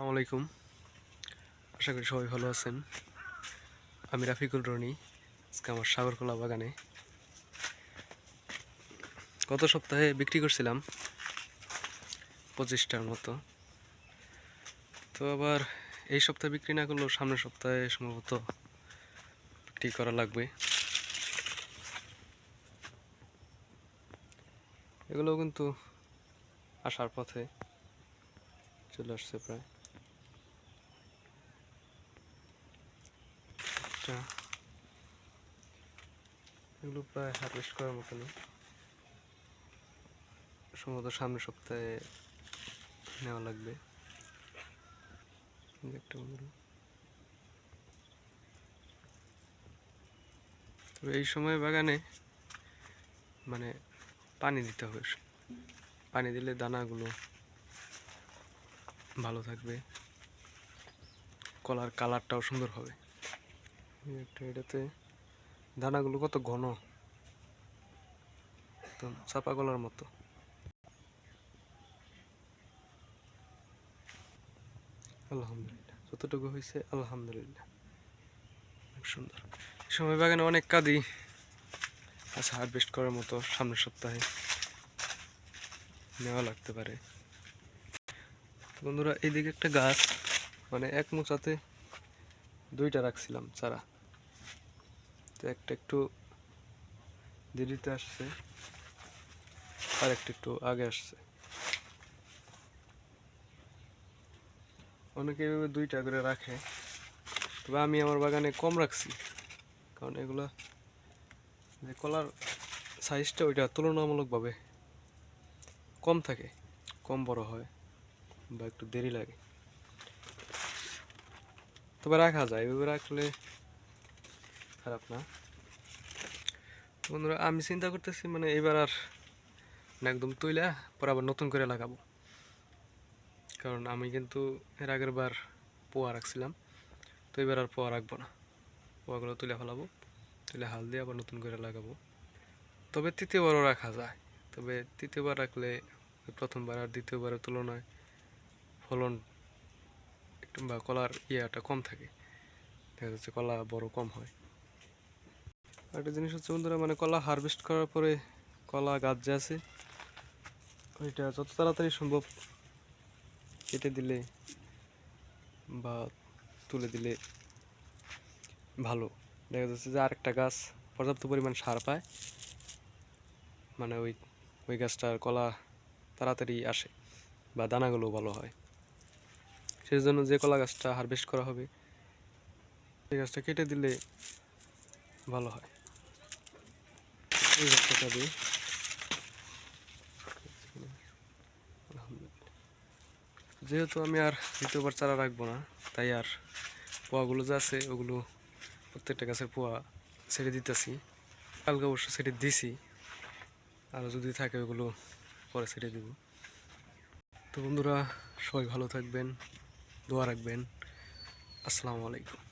আসসালামু আলাইকুম আশা করি সবাই ভালো আছেন। আমি রাফিকুল রনি, আজকে আমার সাগরকলা বাগানে। গত সপ্তাহে বিক্রি করছিলাম পঁচিশটার মতো। তো আবার এই সপ্তাহে বিক্রি না করলেও সামনের সপ্তাহে সম্ভবত বিক্রি করা লাগবে। এগুলো কিন্তু আসার পথে চলে আসছে প্রায়। একটা। এগুলো প্রায় হারভেস্ট করার মতনই। সম্ভবত সামনের সপ্তাহে নেওয়া লাগবে। একটা বন্ধুরা তবে এই সময় বাগানে মানে পানি দিতে হবে। পানি দিলে দানাগুলো ভালো থাকবে। কলার কালারটাও সুন্দর হবে। এটাতে দানাগুলো কত ঘন? একদম চাপা কলার মতো। আলহামদুলিল্লাহ, যতটুকু হয়েছে আলহামদুলিল্লাহ। অনেক সুন্দর। সময় বাগানে অনেক কাদি। আছে হারভেস্ট করার মতো সামনের সপ্তাহে নেওয়া লাগতে পারে। বন্ধুরা, এইদিকে একটা গাছ মানে এক মোচাতে দুইটা রাখছিলাম চারা। তো একটা একটু দেরিতে আসছে, আর একটা একটু আগে আসছে। অনেকে এভাবে দুইটা করে রাখে, তবে আমি আমার বাগানে কম রাখছি, কারণ এগুলা যে কলার সাইজটা ওইটা তুলনামূলকভাবে কম থাকে, কম বড় হয় বা একটু দেরি লাগে। তবে রাখা যায়, এভাবে রাখলে খারাপ না। বন্ধুরা, আমি চিন্তা করতেছি মানে এবার আর একদম তুইলা পরে আবার নতুন করে লাগাবো। কারণ আমি কিন্তু এর আগের বার পোয়া রাখছিলাম, তো এবার আর পোয়া রাখব না। পোয়াগুলো তুলে ফেলাবো, তুলে হাল দিয়ে আবার নতুন করে লাগাবো। তবে তৃতীয়বারও রাখা যায় তবে তৃতীয়বার রাখলে, প্রথমবার আর দ্বিতীয়বারের তুলনায় ফলন বা কলার ইয়াটা কম থাকে। দেখা যাচ্ছে কলা বড় কম হয়। একটা জিনিস হচ্ছে বন্ধুরা মানে কলা হারভেস্ট করার পরে কলা গাছ যে আছে, ওইটা যত তাড়াতাড়ি সম্ভব কেটে দিলে বা তুলে দিলে ভালো। দেখা যাচ্ছে যে আরেকটা গাছ পর্যাপ্ত পরিমাণ সার পায় মানে ওই ওই গাছটার কলা তাড়াতাড়ি আসে বা দানাগুলো ভালো হয়। সেই জন্য যে কলা গাছটা হারভেস্ট করা হবে, সেই গাছটা কেটে দিলে ভালো হয়। এই যেহেতু আমি আর দ্বিতীয়বার চারা রাখব না, তাই আর পোয়াগুলো যে আছে, ওগুলো প্রত্যেকটা গাছের পোয়া ছেড়ে দিতেছি। কালকে অবশ্য ছেড়ে দিছি আর যদি থাকে ওগুলো পরে ছেড়ে দিব। তো বন্ধুরা, সবাই ভালো থাকবেন, দোয়া রাখবেন। আসসালামু আলাইকুম।